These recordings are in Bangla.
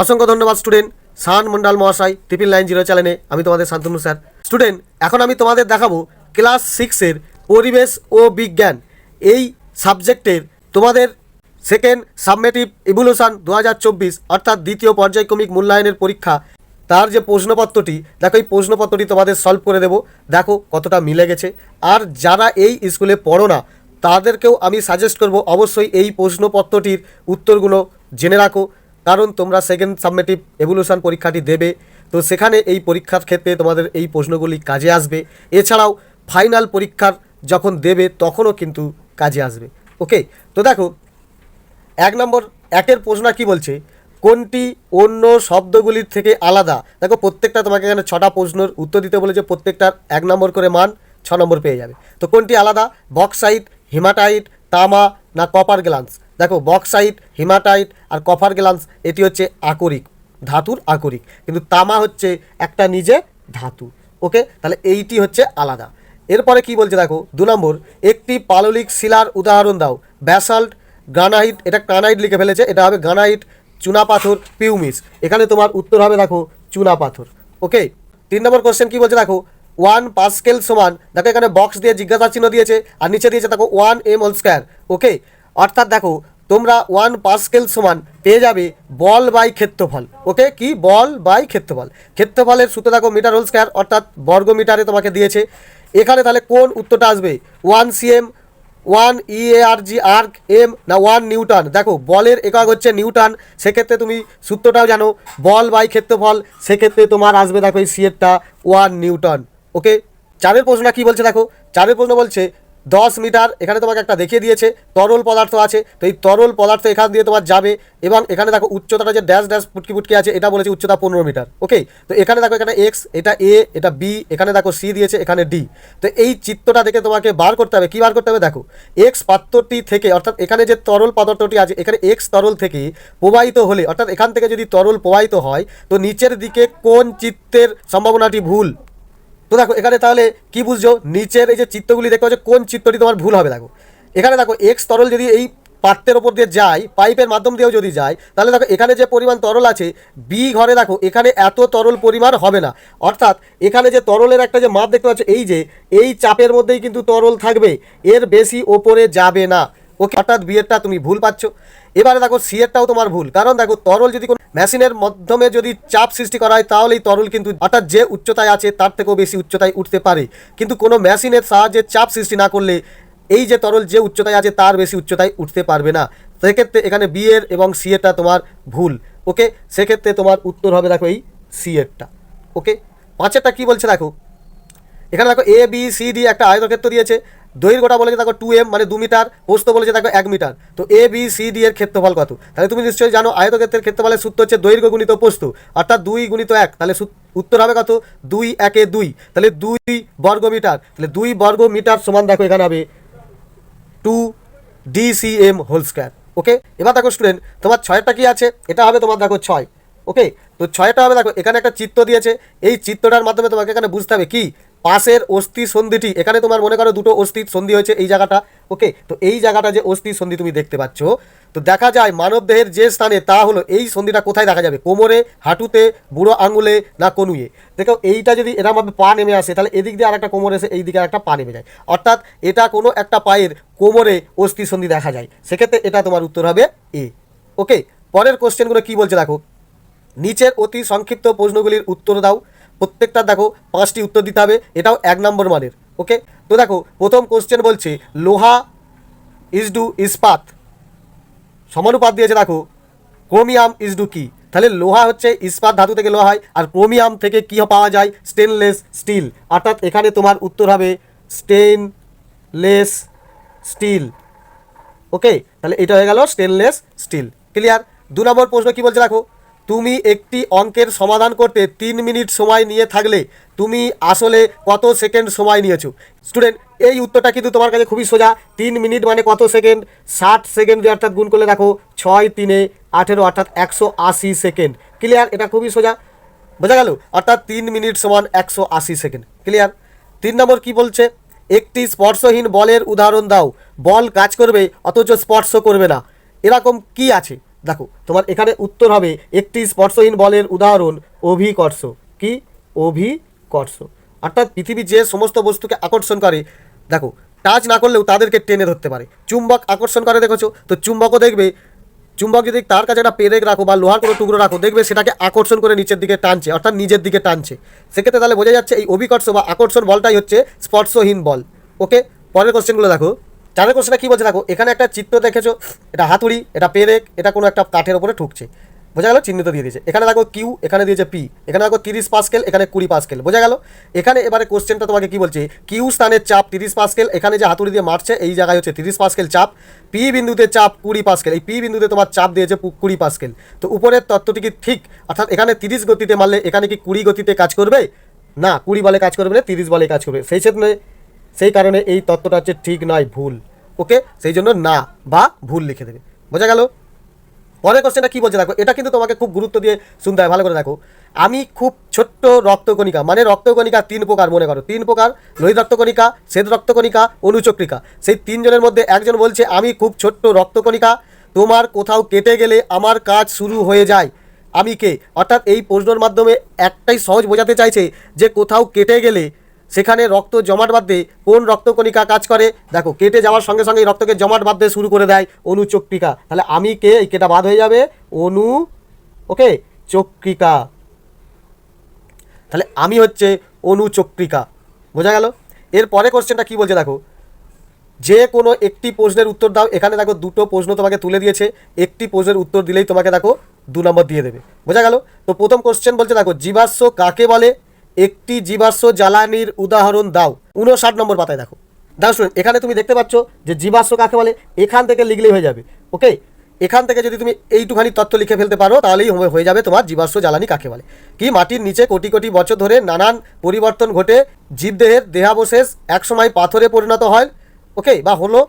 অসংখ্য ধন্যবাদ, স্টুডেন্ট। সান মন্ডল মহাশয় ট্রিপল লাইন জিরো চ্যানেলে। আমি তোমাদের শান্তনু স্যার। স্টুডেন্ট, এখন আমি তোমাদের দেখাবো ক্লাস সিক্সের পরিবেশ ও বিজ্ঞান। এই সাবজেক্টের তোমাদের সেকেন্ড সাবমেটিভ ইভলিউশন দু অর্থাৎ দ্বিতীয় পর্যায়ক্রমিক মূল্যায়নের পরীক্ষা। তার যে প্রশ্নপত্রটি, দেখো, এই প্রশ্নপত্রটি তোমাদের সলভ করে দেবো। দেখো, কতটা মিলে গেছে। আর যারা এই স্কুলে পড়ো না, তাদেরকেও আমি সাজেস্ট করব, অবশ্যই এই প্রশ্নপত্রটির উত্তরগুলো জেনে রাখো। কারণ তোমরা সেকেন্ড সাবমেটিভ এভলিউশন পরীক্ষাটি দেবে। তো সেখানে এই পরীক্ষার ক্ষেত্রে তোমাদের এই প্রশ্নগুলি কাজে আসবে। এছাড়াও ফাইনাল পরীক্ষার যখন দেবে, তখনও কিন্তু কাজে আসবে। ওকে তো দেখো, এক নম্বর, একের প্রশ্ন কি বলছে? কোনটি অন্য শব্দগুলির থেকে আলাদা? দেখো, প্রত্যেকটা তোমাকে এখানে ছটা প্রশ্নের উত্তর দিতে বলেছে, প্রত্যেকটার এক নম্বর করে মান ছ নম্বর পেয়ে যাবে। তো কোনটি আলাদা? বক্সাইট, হিমাটাইট, তামা, না কপার গ্লান্স দেখো বক্সাইট হিমাটাইট আর কফার গ্লান্স এটি হচ্ছে আকরিক, ধাতুর আকরিক। কিন্তু তামা হচ্ছে একটা নিজে ধাতু, ওকে? তাহলে এইটি হচ্ছে আলাদা। এরপরে কি বলছে দেখো, দু নম্বর, একটি পাললিক শিলার উদাহরণ দাও। ব্যাসাল্ট গ্রানাইট এটা গ্রানাইট লিখে ফেলেছে, এটা হবে গ্রানাইট চুনা পাথর পিউমিস এখানে তোমার উত্তর হবে দেখো, চুনা পাথর, ওকে? তিন নম্বর কোশ্চেন কি বলছে দেখো ওয়ান পাস্কেল সমান, দেখো এখানে বক্স দিয়ে জিজ্ঞাসা চিহ্ন দিয়েছে, আর নিচে দিয়েছে দেখো one M whole square okay? অর্থাৎ দেখো তোমরা ওয়ান পাস্কেল সমান পেয়ে যাবে বল বাই ক্ষেত্রফল। ওকে? কি? বল বাই ক্ষেত্রফল। ক্ষেত্রফলের সূত্র দেখো মিটার হোল স্কোয়ার অর্থাৎ বর্গ মিটারে তোমাকে দিয়েছে। এখানে তাহলে কোন উত্তরটা আসবে? One CM one E A R G arc এম না ওয়ান নিউটন দেখো, বলের একক হচ্ছে নিউটন সেক্ষেত্রে তুমি সূত্রটাও জানো, বল বাই ক্ষেত্রফল। সেক্ষেত্রে তোমার আসবে দেখো এই সিএরটা ওয়ান নিউটন ওকে? চারের প্রশ্নটা কী বলছে দেখো? চারের প্রশ্ন বলছে দশ মিটার, এখানে তোমাকে একটা দেখিয়ে দিয়েছে, তরল পদার্থ আছে, তো এই তরল পদার্থ এখান দিয়ে তোমার যাবে, এবং এখানে দেখো উচ্চতাটা যে ড্যাশ ড্যাশ পুটকি পুটকি আছে, এটা বলেছে উচ্চতা পনেরো মিটার ওকে তো এখানে দেখো এখানে এক্স এটা এ এটা বি এখানে দেখো সি দিয়েছে, এখানে ডি তো এই চিত্রটা দেখে তোমাকে বার করতে হবে, কী বার করতে হবে দেখো এক্স পাত্রটি থেকে, অর্থাৎ এখানে যে তরল পদার্থটি আছে, এখানে এক্স তরল থেকে প্রবাহিত হলে, অর্থাৎ এখান থেকে যদি তরল প্রবাহিত হয়, তো নিচের দিকে কোন চিত্রের সম্ভাবনাটি ভুল? তো দেখো, এখানে তাহলে কি বুঝছ? নিচের এই যে চিত্রগুলি দেখতে পাচ্ছ, কোন চিত্রটি তোমার ভুল হবে দেখো। এখানে দেখো এক্স তরল যদি এই পাত্রের ওপর দিয়ে যায়, পাইপের মাধ্যম দিয়েও যদি যায়, তাহলে দেখো, এখানে যে পরিমাণ তরল আছে বি ঘরে দেখো, এখানে এত তরল পরিমাণ হবে না। অর্থাৎ এখানে যে তরলের একটা যে মাপ দেখতে পাচ্ছ, এই যে, এই চাপের মধ্যেই কিন্তু তরল থাকবে, এর বেশি ওপরে যাবে না। ওকে অর্থাৎ বিয়েরটা তুমি ভুল পাচ্ছ। এবারে দেখো, সিয়েরটাও তোমার ভুল। কারণ দেখো, তরল যদি কোনো মেশিনের মাধ্যমে যদি চাপ সৃষ্টি করা হয়, তাহলেই তরল কিন্তু অর্থাৎ যে উচ্চতায় আছে, তার থেকেও বেশি উচ্চতায় উঠতে পারে। কিন্তু কোনো মেশিনের সাহায্যে চাপ সৃষ্টি না করলে এই যে তরল যে উচ্চতায় আছে, তার বেশি উচ্চতায় উঠতে পারবে না। সেক্ষেত্রে এখানে বিয়ের এবং সি এরটা তোমার ভুল। ওকে? সেক্ষেত্রে তোমার উত্তর হবে দেখো এই সি এরটা ওকে? পাঁচেরটা কি বলছে দেখো? এখানে দেখো এ বি সি ডি একটা আয়তক্ষেত্র দিয়েছে। দৈর্ঘ্যটা বলেছে দেখো টু এম মানে দু মিটার পোস্ত বলেছে দেখো এক মিটার তো এ বি সি ডি এর ক্ষেত্রফল কত? তাহলে তুমি নিশ্চয়ই জানো আয়তক্ষেত্রের ক্ষেত্রফলের সূত্র হচ্ছে দৈর্ঘ্য গুণিত পোস্ত অর্থাৎ দুই গুণিত এক। তাহলে উত্তর হবে কত? দুই, একে দুই। তাহলে দুই বর্গ মিটার তাহলে দুই বর্গ মিটার সমান দেখো এখানে হবে two DCM whole square okay এবার দেখো স্টুডেন্ট তোমার ছয়টা কি আছে? এটা হবে তোমার দেখো ছয়। ওকে তো ছয়টা হবে দেখো, এখানে একটা চিত্র দিয়েছে। এই চিত্রটার মাধ্যমে তোমাকে এখানে বুঝতে হবে কি? পাশের অস্থি সন্ধিটি, এখানে তোমার মনে করো দুটো অস্থির সন্ধি হয়েছে, এই জায়গাটা ওকে তো এই জায়গাটা যে অস্থির সন্ধি তুমি দেখতে পাচ্ছ, তো দেখা যায় মানব দেহের যে স্থানে, তা হলো এই সন্ধিটা কোথায় দেখা যাবে? কোমরে, হাঁটুতে, বুড়ো আঙুলে না কনুয়ে দেখো, এইটা যদি এরমভাবে পা নেমে আসে, তাহলে এদিক দিয়ে আরেকটা কোমর এসে এই দিকে একটা পা নেমে যায়। অর্থাৎ এটা কোনো একটা পায়ের কোমরে অস্থি সন্ধি দেখা যায়। সেক্ষেত্রে এটা তোমার উত্তর হবে এ। ওকে পরের কোশ্চেনগুলো কি বলছে দেখো? নিচের অতি সংক্ষিপ্ত প্রশ্নগুলির উত্তর দাও। প্রত্যেকটা দেখো পাঁচটি উত্তর দিতে হবে, এটাও এক নম্বর মানের ওকে তো দেখো, প্রথম কোশ্চেন বলছে, লোহা ইজ ডু ইস্পাত, সমানুপাত দিয়েছে দেখো ক্রোমিয়াম ইজ ডু কি? তাহলে লোহা হচ্ছে ইস্পাত ধাতু থেকে লোহা হয়, আর ক্রোমিয়াম থেকে কী পাওয়া যায়? স্টেনলেস স্টিল অর্থাৎ এখানে তোমার উত্তর হবে স্টেনলেস স্টিল ওকে তাহলে এটা হয়ে গেল স্টেনলেস স্টিল ক্লিয়ার দু নম্বর প্রশ্ন কি বলছে দেখো তুমি একটি অঙ্কের সমাধান করতে তিন মিনিট সময় নিয়ে থাকলে তুমি আসলে কত সেকেন্ড সময় নিয়েছো। স্টুডেন্ট এই উত্তরটা কিন্তু তোমার কাছে খুবই সোজা। তিন মিনিট মানে কত সেকেন্ড? ষাট সেকেন্ড অর্থাৎ গুণ করলে দেখো, ছয় তিনে আঠেরো, অর্থাৎ একশো আশি সেকেন্ড। ক্লিয়ার এটা খুবই সোজা। বোঝা গেল? অর্থাৎ তিন মিনিট সমান একশো আশি সেকেন্ড। ক্লিয়ার তিন নম্বর কি বলছে? একটি স্পর্শহীন বলের উদাহরণ দাও। বল কাজ করবে, অথচ স্পর্শ করবে না। এরকম কি আছে? দেখো, তোমার এখানে উত্তর হবে, একটি স্পর্শহীন বলের উদাহরণ, অভিকর্ষ। কি? অভিকর্ষ। অর্থাৎ পৃথিবী যে সমস্ত বস্তুকে আকর্ষণ করে, দেখো টাচ না করলেও তাদেরকে টেনে ধরতে পারে। চুম্বক আকর্ষণ করে দেখেছ? তো চুম্বকও দেখবে, চুম্বক যদি তার কাছে একটা পেরেক রাখো বা লোহার কোনো টুকরো রাখো, দেখবে সেটাকে আকর্ষণ করে নিচের দিকে টানছে, অর্থাৎ নিজের দিকে টানছে। সেক্ষেত্রে তাহলে বোঝা যাচ্ছে এই অভিকর্ষ বা আকর্ষণ বলটাই হচ্ছে স্পর্শহীন বল। ওকে পরের কোশ্চেনগুলো দেখো। চারের কোশ্চেনটা কী বলছে? দেখো, এখানে একটা চিত্র দেখেছ? এটা হাতুড়ি, এটা পেরেক, এটা কোনো একটা কাঠের ওপরে ঠুকছে। বোঝা গেল? চিহ্নিত দিয়ে দিয়েছে। এখানে দেখো কিউ, এখানে দিয়েছে পি, এখানে দেখো তিরিশ পাস্কেল, এখানে কুড়ি পাস্কেল। বোঝা গেল? এখানে এবারে কোশ্চেনটা তোমাকে কি বলছে? কিউ স্থানের চাপ তিরিশ পাস্কেল, এখানে যে হাতুড়ি দিয়ে মারছে, এই জায়গায় হচ্ছে তিরিশ পাস্কেল চাপ, পি বিন্দুতে চাপ কুড়ি পাস্কেল। এই পি বিন্দুতে তোমার চাপ দিয়েছে কুড়ি পাস্কেল। তো উপরের তত্ত্বটি কি ঠিক? অর্থাৎ এখানে তিরিশ গতিতে মারলে এখানে কি কুড়ি গতিতে কাজ করবে? না, কুড়ি বলে কাজ করবে না, তিরিশ বলে কাজ করবে। সেই ক্ষেত্রে সেই কারণে এই তত্ত্বটা হচ্ছে ঠিক নয়, ভুল। ওকে? সেই জন্য না বা ভুল লিখে দেবে। বোঝা গেল? পরের কোশ্চেনটা কি বলছে? দেখো, এটা কিন্তু তোমাকে খুব গুরুত্ব দিয়ে শুনতে হয়। ভালো করে দেখো। আমি খুব ছোট্ট রক্তকণিকা মানে রক্তকণিকা তিন প্রকার মনে করো। তিন প্রকার, লোহিত রক্তকণিকা, শ্বেত রক্তকণিকা, অনুচক্রিকা। সেই তিনজনের মধ্যে একজন বলছে, আমি খুব ছোট্ট রক্তকণিকা, তোমার কোথাও কেটে গেলে আমার কাজ শুরু হয়ে যায়। আমি কে? অর্থাৎ এই প্রশ্নের মাধ্যমে একটাই সহজ বোঝাতে চাইছে যে কোথাও কেটে গেলে সেখানে রক্ত জমাট বাঁধতে কোন রক্তকণিকা কাজ করে? দেখো, কেটে যাওয়ার সঙ্গে সঙ্গে রক্তকে জমাট বাঁধতে শুরু করে দেয় অনুচক্রিকা। তাহলে আমি কে? এই কেটা বাদ হয়ে যাবে? অনু, ওকে? চক্রিকা। তাহলে আমি হচ্ছে অনুচক্রিকা। বোঝা গেল? এর পরে কোশ্চেনটা কি বলছে দেখো? যে কোনো একটি প্রশ্নের উত্তর দাও। এখানে দেখো দুটো প্রশ্ন তোমাকে তুলে দিয়েছে। একটি প্রশ্নের উত্তর দিলেই তোমাকে দেখো দু নম্বর দিয়ে দেবে। বোঝা গেল? তো প্রথম কোশ্চেন বলছে দেখো, জীবাশ্ম কাকে বলে? একটি জীবাশ্ম জ্বালানির উদাহরণ দাও। উনষাট নম্বর পাতায় দেখো। দাও শুনুন এখানে তুমি দেখতে পাচ্ছ যে জীবাশ্ম কাকে বলে? এখান থেকে লিখলেই হয়ে যাবে ওকে এখান থেকে যদি তুমি এইটুখানি তথ্য লিখে ফেলতে পারো, তাহলেই হয়ে যাবে তোমার জীবাশ্ম জ্বালানি কাকে বলে। কি মাটির নিচে কোটি কোটি বছর ধরে নানান পরিবর্তন ঘটে, জীবদেহের দেহাবশেষ একসময় পাথরে পরিণত হয় ওকে বা হলো,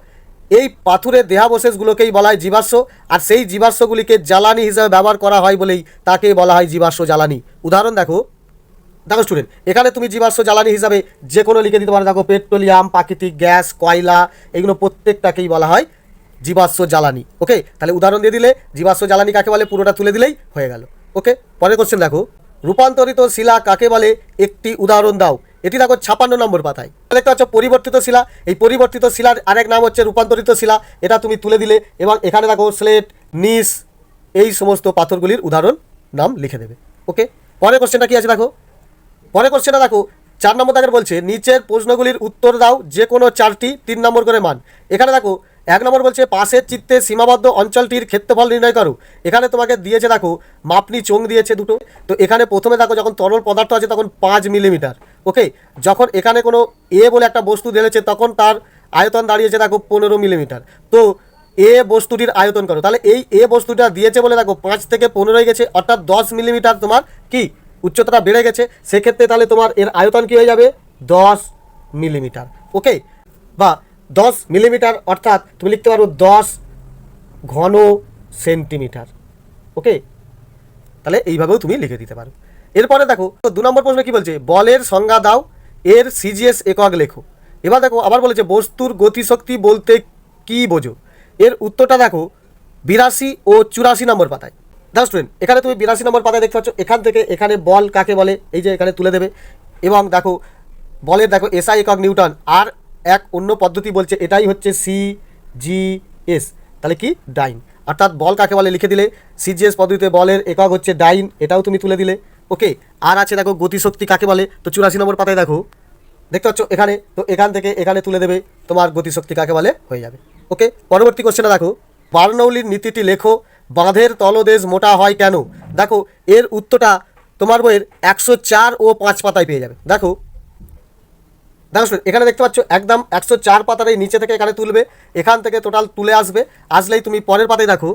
এই পাথুরের দেহাবশেষগুলোকেই বলা হয় জীবাশ্ম, আর সেই জীবাশ্মগুলিকে জ্বালানি হিসাবে ব্যবহার করা হয় বলেই তাকে বলা হয় জীবাশ্ম জ্বালানি। উদাহরণ দেখো। দেখো স্টুডেন্ট এখানে তুমি জীবাশ্ম জ্বালানি হিসাবে যে কোনো লিখে দিতে পারো। দেখো পেট্রোলিয়াম, প্রাকৃতিক গ্যাস, কয়লা, এগুলো প্রত্যেকটাকেই বলা হয় জীবাশ্ম জ্বালানি ওকে তাহলে উদাহরণ দিয়ে দিলে, জীবাশ্ম জ্বালানি কাকে বলে? পুরোটা তুলে দিলেই হয়ে গেল ওকে পরের কোশ্চেন দেখো, রূপান্তরিত শিলা কাকে বলে? একটি উদাহরণ দাও, এটি দেখো ছাপান্ন নম্বর পাতায়। দেখতে পাচ্ছ পরিবর্তিত শিলা, এই পরিবর্তিত শিলার আরেক নাম হচ্ছে রূপান্তরিত শিলা, এটা তুমি তুলে দিলে, এবং এখানে দেখো স্লেট নিস এই সমস্ত পাথরগুলির উদাহরণ নাম লিখে দেবে ওকে পরের কোশ্চেনটা কি আছে দেখো? পরে কোশ্চেনটা দেখো, চার নম্বর দাগের বলছে, নিচের প্রশ্নগুলির উত্তর দাও, যে কোনো চারটি তিন নম্বর করে মান। এখানে দেখো, এক নম্বর বলছে, পাশের চিত্তে সীমাবদ্ধ অঞ্চলটির ক্ষেত্রফল নির্ণয় করো। এখানে তোমাকে দিয়েছে দেখো, মাপনি চোং দিয়েছে দুটো। তো এখানে প্রথমে দেখো, যখন তরল পদার্থ আছে, তখন পাঁচ মিলিমিটার ওকে যখন এখানে কোনো এ বলে একটা বস্তু দিয়েছে তখন তার আয়তন দাঁড়িয়েছে দেখো, পনেরো মিলিমিটার তো এ বস্তুটির আয়তন করো। তাহলে এই এ বস্তুটা দিয়েছে বলে দেখো, পাঁচ থেকে পনেরোই গেছে, অর্থাৎ দশ মিলিমিটার তোমার কি? উচ্চতাটা বেড়ে গেছে, সেক্ষেত্রে তাহলে তোমার এর আয়তন কী হয়ে যাবে? দশ মিলিমিটার। ওকে? বা দশ মিলিমিটার অর্থাৎ তুমি লিখতে পারো দশ ঘন সেন্টিমিটার। ওকে? তাহলে এইভাবেও তুমি লিখে দিতে পারো। এরপরে দেখো, তো দু নম্বর প্রশ্ন কী বলছে? বলের সংজ্ঞা দাও, এর সিজিএস একক লেখো। এবার দেখো, আবার বলেছে, বস্তুর গতিশক্তি বলতে কি বোঝো? এর উত্তরটা দেখো, বিরাশি ও চুরাশি নম্বর পাতায়। স্টুডেন্ট এখানে তুমি বিরাশি নম্বর পাতায় দেখতে পাচ্ছ, এখান থেকে এখানে বল কাকে বলে, এই যে এখানে তুলে দেবে। এবং দেখো, বলের দেখো এসআই একক নিউটন, আর এক অন্য পদ্ধতি বলছে, এটাই হচ্ছে সি জি এস তাহলে কি? ডাইন। অর্থাৎ বল কাকে বলে লিখে দিলে সিজিএস পদ্ধতিতে বলের একক হচ্ছে ডাইন, এটাও তুমি তুলে দিলে। ওকে আর আছে দেখো, গতিশক্তি কাকে বলে? তো চুরাশি নম্বর পাতায় দেখো, দেখতে পাচ্ছ এখানে, তো এখান থেকে এখানে তুলে দেবে, তোমার গতিশক্তি কাকে বলে? হয়ে যাবে। ওকে পরবর্তী কোশ্চেনটা দেখো, বার্নৌলির নীতিটি লেখো বাঁধের তলদেশ মোটা হয় কেন? দেখো, এর উত্তরটা তোমার বইয়ের একশো চার ও পাঁচ পাতায় পেয়ে যাবে। দেখো। দেখো এখানে দেখতে পাচ্ছ, একদম একশো চার পাতার এই নিচে থেকে এখানে তুলবে, এখান থেকে টোটাল তুলে আসবে, আসলেই তুমি পরের পাতায় দেখো।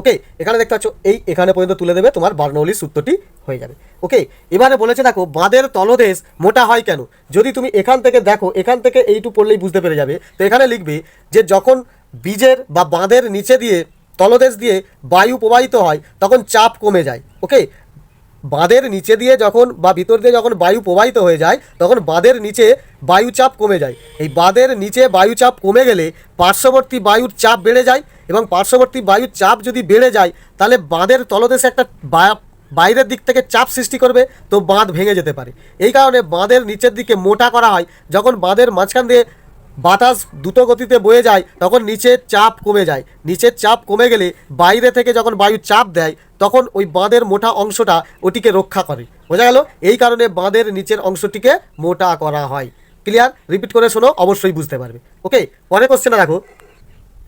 ওকে এখানে দেখতে পাচ্ছ, এই এখানে পর্যন্ত তুলে দেবে, তোমার বার্নৌলির সূত্রটি হয়ে যাবে। ওকে এবারে বলেছে দেখো, বাঁধের তলদেশ মোটা হয় কেন? যদি তুমি এখান থেকে দেখো, এখান থেকে এইটু পড়লেই বুঝতে পেরে যাবে। তো এখানে লিখবে যে, যখন বীজের বা বাঁধের নিচে দিয়ে তলদেশ দিয়ে বায়ু প্রবাহিত হয়, তখন চাপ কমে যায়, ওকে? বাঁধের নিচে দিয়ে যখন বা ভিতর দিয়ে যখন বায়ু প্রবাহিত হয়ে যায়, তখন বাঁধের নিচে বায়ুচাপ কমে যায়। এই বাঁধের নিচে বায়ুচাপ কমে গেলে পার্শ্ববর্তী বায়ুর চাপ বেড়ে যায় এবং পার্শ্ববর্তী বায়ুর চাপ যদি বেড়ে যায়, তাহলে বাঁধের তলদেশে একটা বাইরের দিক থেকে চাপ সৃষ্টি করবে, তো বাঁধ ভেঙে যেতে পারে। এই কারণে বাঁধের নিচের দিকে মোটা করা হয়, যখন বাঁধের মাঝখান দিয়ে বাতাস দ্রুত গতিতে বয়ে যায়, তখন নিচের চাপ কমে যায়। নিচের চাপ কমে গেলে বাইরে থেকে যখন বায়ু চাপ দেয়, তখন ওই বাঁধের মোটা অংশটা ওটিকে রক্ষা করে। বোঝা গেল? এই কারণে বাঁধের নিচের অংশটিকে মোটা করা হয়। ক্লিয়ার রিপিট করে শোনো, অবশ্যই বুঝতে পারবে। ওকে পরে কোশ্চেনটা দেখো।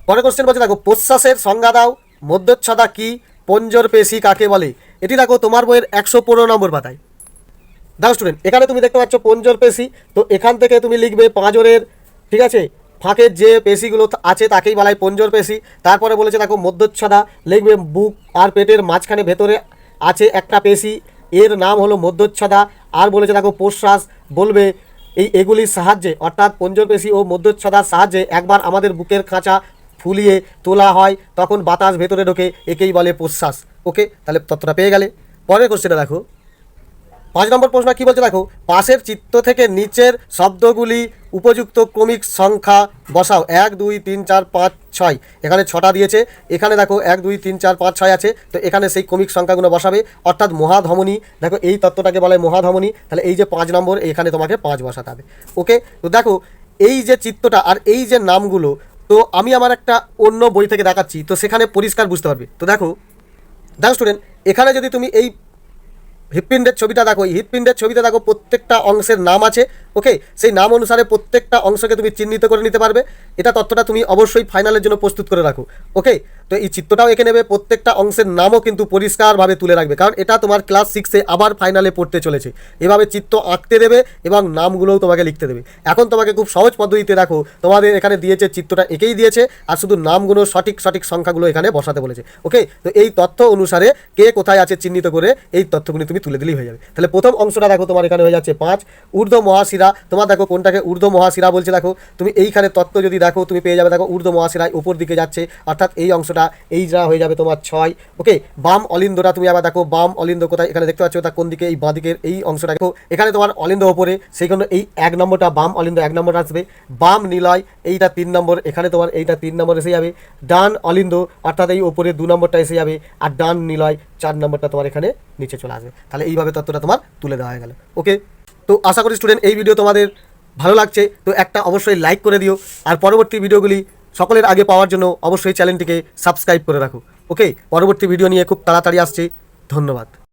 পরের কোশ্চেন বলছে দেখো প্রশ্বাসের সংজ্ঞা দাও। মধ্যচ্ছদা কি? পঞ্জর পেশি কাকে বলে? এটি দেখো তোমার বইয়ের একশো পনেরো নম্বর পাতায়। দেখো স্টুডেন্ট এখানে তুমি দেখতে পাচ্ছ পঞ্জর পেশি। তো এখান থেকে তুমি লিখবে পাঁজরের ঠিক আছে? ফাঁকের যে পেশিগুলো আছে তাকেই বলা হয় পঞ্জর পেশি। তারপরে বলেছে দেখো, মধ্যচ্ছদা লিখবে বুক আর পেটের মাঝখানে ভেতরে আছে একটা পেশি। এর নাম হলো মধ্যচ্ছদা। আর বলেছে দেখো প্রশ্বাস বলবে, এই এগুলির সাহায্যে, অর্থাৎ পঞ্জর পেশি ও মধ্যচ্ছদার সাহায্যে একবার আমাদের বুকের খাঁচা ফুলিয়ে তোলা হয়, তখন বাতাস ভেতরে ঢোকে, একেই বলে প্রশ্বাস ওকে? তাহলে তত্ত্বটা পেয়ে গেলে। পরের কোশ্চেনটা দেখো। পাঁচ নম্বর প্রশ্ন কি বলছে? দেখো, পাশের চিত্র থেকে নিচের শব্দগুলি উপযুক্ত ক্রমিক সংখ্যা বসাও। এক, দুই, তিন, চার, পাঁচ, ছয়। এখানে ছটা দিয়েছে। এখানে দেখো, এক, দুই, তিন, চার, পাঁচ, ছয় আছে। তো এখানে সেই ক্রমিক সংখ্যাগুলো বসাবে। অর্থাৎ মহাধমনী, দেখো, এই তত্ত্বটাকে বলে মহাধমনী। তাহলে এই যে পাঁচ নম্বর, এখানে তোমাকে পাঁচ বসাতে হবে। ওকে? তো দেখো, এই যে চিত্রটা আর এই যে নামগুলো, তো আমি আমার একটা অন্য বই থেকে দেখাচ্ছি। তো সেখানে পরিষ্কার বুঝতে পারবে। তো দেখো দেখো স্টুডেন্ট এখানে যদি তুমি এই হৃৎপিণ্ডের ছবিটা দেখো হৃৎপিণ্ডের ছবিটা দেখো প্রত্যেকটা অংশের নাম আছে। ওকে, সেই নাম অনুসারে প্রত্যেকটা অংশকে তুমি চিহ্নিত করে নিতে পারবে। এটা তথ্যটা তুমি অবশ্যই ফাইনালের জন্য প্রস্তুত করে রাখো। ওকে, তো এই চিত্রটাও এঁকে নেবে, প্রত্যেকটা অংশের নামও কিন্তু পরিষ্কারভাবে তুলে রাখবে, কারণ এটা তোমার ক্লাস সিক্সে আবার ফাইনালে পড়তে চলেছে। এভাবে চিত্র আঁকতে দেবে এবং নামগুলোও তোমাকে লিখতে দেবে। এখন তোমাকে খুব সহজ পদ্ধতিতে রাখো তোমাদের এখানে দিয়েছে, চিত্রটা এঁকেই দিয়েছে, আর শুধু নামগুলো, সঠিক সঠিক সংখ্যাগুলো এখানে বসাতে বলেছে। ওকে, তো এই তথ্য অনুসারে কে কোথায় আছে চিহ্নিত করে এই তথ্যগুলি তুমি তুলে দিলেই হয়ে যাবে। তাহলে প্রথম অংশটা দেখো, তোমার এখানে হয়ে যাচ্ছে পাঁচ। ঊর্ধ্ব মহাশিরা, তোমার দেখো কোনটাকে ঊর্ধ্ব মহাশিরা বলছে, দেখো। তুমি এইখানে তত্ত্ব যদি দেখো, তুমি পেয়ে যাবে, দেখো, ঊর্ধ্ব মহাশিরায় উপর দিকে যাচ্ছে। অর্থাৎ এই অংশটা এই যা হয়ে যাবে তোমার ছয়। ওকে বাম অলিন্দটা তুমি আবার দেখো, বাম অলিন্দ কোথায়? এখানে দেখতে পাচ্ছ তা কোন দিকে, এই বাঁ দিকের এই অংশটা দেখো। এখানে তোমার অলিন্দ ওপরে, সেই জন্য এই এক নম্বরটা বাম অলিন্দ এক নম্বর আসবে। বাম নিলয়, এইটা তিন নম্বর, এখানে তোমার এইটা তিন নম্বর এসে যাবে। ডান অলিন্দ, অর্থাৎ এই ওপরে দু নম্বরটা এসে যাবে। আর ডান নিলয়, চার নম্বরটা তোমার এখানে নিচে চলে আসবে। তাহলে এইভাবে তত্ত্বটা তোমার তুলে দেওয়া হয়ে গেল। ওকে তো আশা করি স্টুডেন্ট এই ভিডিও তোমাদের ভালো লাগছে। তো একটা অবশ্যই লাইক করে দিও। আর পরবর্তী ভিডিওগুলি সকলের আগে পাওয়ার জন্য অবশ্যই চ্যানেলটিকে সাবস্ক্রাইব করে রাখো। ওকে পরবর্তী ভিডিও নিয়ে খুব তাড়াতাড়ি আসছি। ধন্যবাদ।